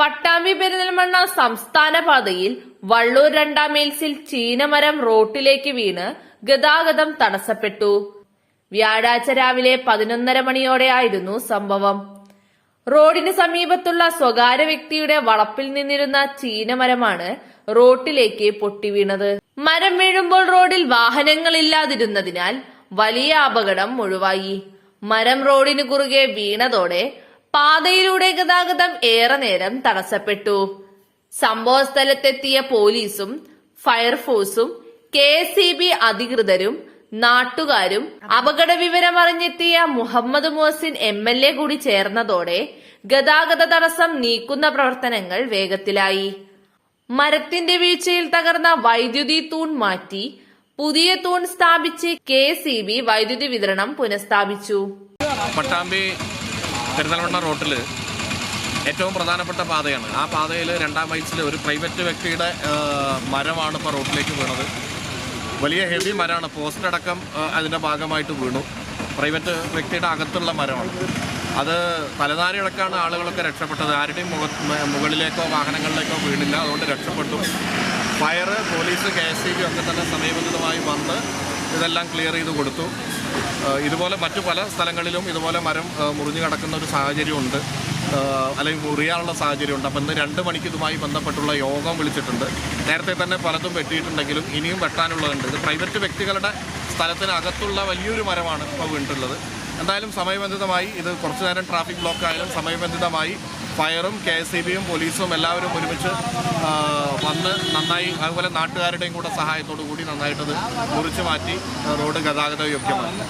പട്ടാമ്പി പെരിന്തൽമണ്ണ സംസ്ഥാന പാതയിൽ വള്ളൂർ രണ്ടാം മീൽസിൽ ചീനമരം റോട്ടിലേക്ക് വീണ് ഗതാഗതം തടസ്സപ്പെട്ടു. വ്യാഴാഴ്ച രാവിലെ പതിനൊന്നര മണിയോടെയായിരുന്നു സംഭവം. റോഡിന് സമീപത്തുള്ള സ്വകാര്യ വ്യക്തിയുടെ വളപ്പിൽ നിന്നിരുന്ന ചീനമരമാണ് റോട്ടിലേക്ക് പൊട്ടിവീണത്. മരം വീഴുമ്പോൾ റോഡിൽ വാഹനങ്ങളില്ലാതിരുന്നതിനാൽ വലിയ അപകടം ഒഴിവായി. മരം റോഡിന് കുറുകെ വീണതോടെ പാതയിലൂടെ ഗതാഗതം ഏറെ നേരം തടസ്സപ്പെട്ടു. സംഭവസ്ഥലത്തെത്തിയ പോലീസും ഫയർഫോഴ്സും കെ എസ് അധികൃതരും നാട്ടുകാരും അപകട വിവരം അറിഞ്ഞെത്തിയ Muhammad Muhsin M L A കൂടി ചേർന്നതോടെ ഗതാഗത തടസ്സം നീക്കുന്ന പ്രവർത്തനങ്ങൾ വേഗത്തിലായി. മരത്തിന്റെ വീഴ്ചയിൽ തകർന്ന വൈദ്യുതി തൂൺ മാറ്റി പുതിയ തൂൺ സ്ഥാപിച്ച് കെ വൈദ്യുതി വിതരണം പുനഃസ്ഥാപിച്ചു. പട്ടാമ്പി പെരുന്തൽമണ്ണ റോട്ടിൽ ഏറ്റവും പ്രധാനപ്പെട്ട പാതയാണ്. ആ പാതയിൽ രണ്ടാം മൈൽസിൽ ഒരു പ്രൈവറ്റ് വ്യക്തിയുടെ മരമാണ് ഇപ്പോൾ റോട്ടിലേക്ക് വീണത്. വലിയ ഹെവി മരമാണ്. പോസ്റ്റ് അടക്കം അതിന്റെ ഭാഗമായിട്ട് വീണു. പ്രൈവറ്റ് വ്യക്തിയുടെ അകത്തുള്ള മരമാണ്. അത് തലനാരിടക്കാണ് ആളുകളൊക്കെ രക്ഷപ്പെട്ടത്. ആരുടെയും മുഖ മുകളിലേക്കോ വാഹനങ്ങളിലേക്കോ വീണില്ല. അതുകൊണ്ട് രക്ഷപ്പെട്ടു. Fire police K S C B ഒക്കെ തന്നെ സമയബന്ധിതമായി വന്ന് ഇതെല്ലാം ക്ലിയർ ചെയ്ത് കൊടുത്തു. ഇതുപോലെ മറ്റു പല സ്ഥലങ്ങളിലും ഇതുപോലെ മരം മുറിഞ്ഞു കിടക്കുന്ന ഒരു സാഹചര്യമുണ്ട്. അല്ലെങ്കിൽ മുറിയാനുള്ള സാഹചര്യമുണ്ട്. അപ്പം ഇന്ന് രണ്ട് മണിക്ക് ഇതുമായി ബന്ധപ്പെട്ടുള്ള യോഗം വിളിച്ചിട്ടുണ്ട്. നേരത്തെ തന്നെ പലതും വെട്ടിയിട്ടുണ്ടെങ്കിലും ഇനിയും വെട്ടാനുള്ളതുണ്ട്. ഇത് പ്രൈവറ്റ് വ്യക്തികളുടെ സ്ഥലത്തിനകത്തുള്ള വലിയൊരു മരമാണ് ഇപ്പോൾ വീണിട്ടുള്ളത്. എന്തായാലും സമയബന്ധിതമായി ഇത് കുറച്ചു നേരം ട്രാഫിക് ബ്ലോക്ക് ആയാലും സമയബന്ധിതമായി ഫയറും കെ എസ് സി ബിയും പോലീസും എല്ലാവരും ഒരുമിച്ച് വന്ന് നന്നായി അതുപോലെ നാട്ടുകാരുടെയും കൂടെ സഹായത്തോടു കൂടി നന്നായിട്ടത് മുറിച്ചു മാറ്റി റോഡ് ഗതാഗത യോഗ്യമാക്കി